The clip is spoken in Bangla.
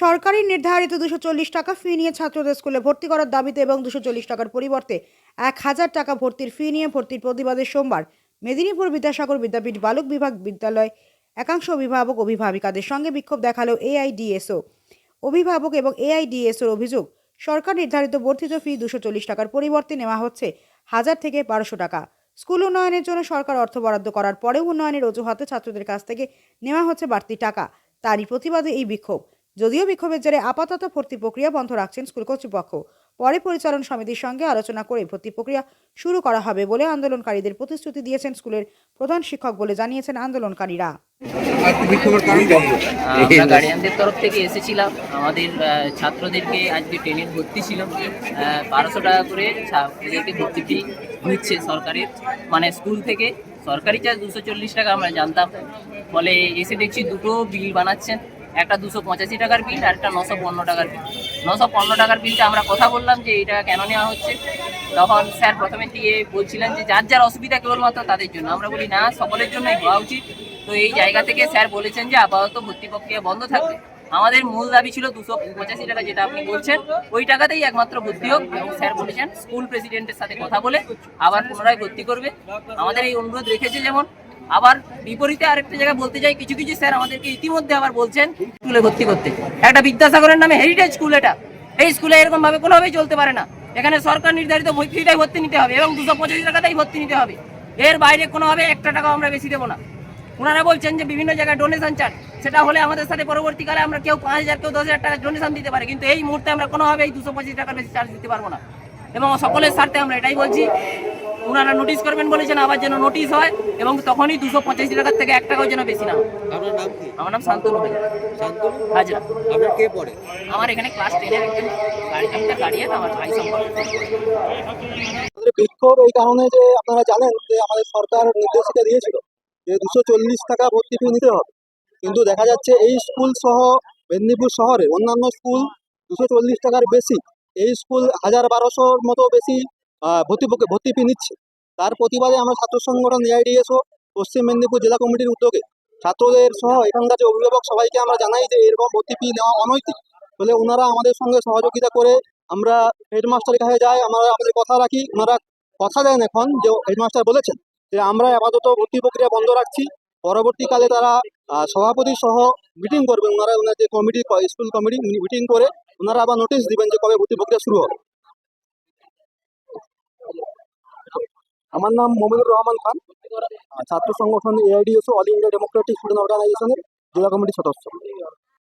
সরকারি নির্ধারিত দুশো চল্লিশ টাকা ফি নিয়ে ছাত্রদের স্কুলে ভর্তি করার দাবিতে এবং দুশো চল্লিশ টাকার পরিবর্তে এক হাজার টাকা ভর্তির ফি নিয়ে ভর্তির প্রতিবাদে সোমবার মেদিনীপুর বিদ্যাসাগর বিদ্যাপীঠ বালক বিভাগ বিদ্যালয় একাংশ অভিভাবক অভিভাবিকাদের সঙ্গে বিক্ষোভ দেখাল এআইডিএসও। অভিভাবক এবং এআইডিএসওর অভিযোগ, সরকার নির্ধারিত বর্ধিত ফি দুশো চল্লিশ টাকার পরিবর্তে নেওয়া হচ্ছে হাজার থেকে বারোশো টাকা। স্কুল উন্নয়নের জন্য সরকার অর্থ বরাদ্দ করার পরেও উন্নয়নের অজুহাতে ছাত্রদের কাছ থেকে নেওয়া হচ্ছে বাড়তি টাকা। তারই প্রতিবাদে এই বিক্ষোভ। যদিও বিক্ষোভের জেরে আপাতত ভর্তি প্রক্রিয়া বন্ধ রাখছেন স্কুল কর্তৃপক্ষ। পরে পরিচালন সমিতির সঙ্গে আলোচনা করে ভর্তি প্রক্রিয়া শুরু করা হবে বলে আন্দোলনকারীদের প্রতিশ্রুতি দিয়েছেন স্কুলের প্রধান শিক্ষক বলে জানিয়েছেন আন্দোলনকারীরা। আমরা গার্ডিয়ানদের তরফ থেকে এসেছিলাম। আমাদের ছাত্রদেরকে আজকে ট্রেনে ভর্তি ছিল বারোশো টাকা করে ভর্তি ফি নিচ্ছে সরকারের। মানে স্কুল থেকে সরকারি চার্জ দুশো চল্লিশ টাকা আমরা জানতাম। ফলে এসে দেখছি দুটো বিল বানাচ্ছেন। একটা দুশো পঁচাশি টাকার বিল আর একটা নশো পনেরো টাকার বিল নশো পনেরো টাকার বিলটা আমরা কথা বললাম যে এটা কেন নেওয়া হচ্ছে। তখন স্যার প্রথমে দিয়ে বলছিলেন যে যার যার অসুবিধা কেবলমাত্র তাদের জন্য। আমরা বলি, না, সকলের জন্যই হওয়া উচিত। তো এই জায়গা থেকে স্যার বলেছেন যে আপাতত ভর্তি প্রক্রিয়া বন্ধ থাকবে। আমাদের মূল দাবি ছিল দুশো পঁচাশি টাকা যেটা আপনি বলছেন, ওই টাকাতেই একমাত্র ভর্তি হোক এবং স্যার বলেছেন, স্কুল প্রেসিডেন্টের সাথে কথা বলে আবার পুনরায় ভর্তি করবে। আমাদের এই অনুরোধ রেখেছে যেমন আবার বিপরীতে আরেকটা জায়গায় বলতে চাই, কিছু কিছু স্যার আমাদেরকে ইতিমধ্যে আবার বলছেন, স্কুলে ভর্তি করতে। একটা বিদ্যাসাগরের নামে হেরিটেজ স্কুল এটা। এই স্কুলে এরকম ভাবে কোনোভাবেই চলতে পারে না। এখানে সরকার নির্ধারিত ফিটাই ভর্তি নিতে হবে এবং দুশো পঁচাশি টাকাতেই ভর্তি নিতে হবে। এর বাইরে কোনোভাবে একটা টাকাও আমরা বেশি দেবো না। ওনারা বলছেন যে বিভিন্ন জায়গায় ডোনেশন চার্জ সেটা হলে আমাদের সাথে পরবর্তীকালে আমরা কেউ পাঁচ হাজার, কেউ দশ হাজার টাকা ডোনেশন দিতে পারে। কিন্তু এই মুহূর্তে আমরা কোনোভাবে এই দুশো পঁচিশ টাকার বেশি চার্জ দিতে পারব না। এবং সকলের স্বার্থে আমরা এটাই বলছি। ওনারা নোটিশ করবেন বলেছেন আবার যেন নোটিশ হয় এবং তখনই দুশো পঁচাশি টাকার থেকে এক টাকাও যেন বেশি না হয়। আপনার নাম কি? আমার নাম শান্তনু হাজরা। শান্তনু? হাজরা। আপনার কে পড়ে? আমার এখানে ক্লাস টেনের একজন গাড়ি একটা আমার ভাই সম্পর্কে। বিক্ষোভ এই কারণে যে আপনারা জানেন যে আমাদের সরকার নির্দেশিকা দিয়েছিল যে দুশো চল্লিশ টাকা ভর্তি ফি নিতে হবে। কিন্তু দেখা যাচ্ছে এই স্কুল সহ মেদিনীপুর শহরে অন্যান্য স্কুল দুশো চল্লিশ টাকার বেশি। এই স্কুল হাজার বারোশোর মতো বেশি আহ, ভর্তি পক্ষে- ভর্তি ফি নিচ্ছে। তার প্রতিবাদে আমরা ছাত্র সংগঠন এআইডিএসও পশ্চিম মেদিনীপুর জেলা কমিটির উদ্যোগে ছাত্রদের সহ এখানকার যে অভিভাবক সবাইকে আমরা জানাই যে এরকম ভর্তি ফি নেওয়া অনৈতিক। ফলে ওনারা আমাদের সঙ্গে সহযোগিতা করে আমরা হেডমাস্টারের কাছে যাই, আমরা আমাদের কথা রাখি। ওনারা কথা দেন এখন যে হেডমাস্টার বলেছেন যে আমরা আপাতত ভর্তি প্রক্রিয়া বন্ধ রাখছি। পরবর্তীকালে তারা সভাপতি সহ মিটিং করবেন। ওনারা ওনার যে কমিটি, স্কুল কমিটি মিটিং করে ওনারা আবার নোটিশ দিবেন যে কবে ভর্তি প্রক্রিয়া শুরু হবে। আমার নাম মোমিনুর রহমান খান। ছাত্র সংগঠন AIDSO all India democratic student অর্গানাইজেশনের জেলা কমিটির সদস্য।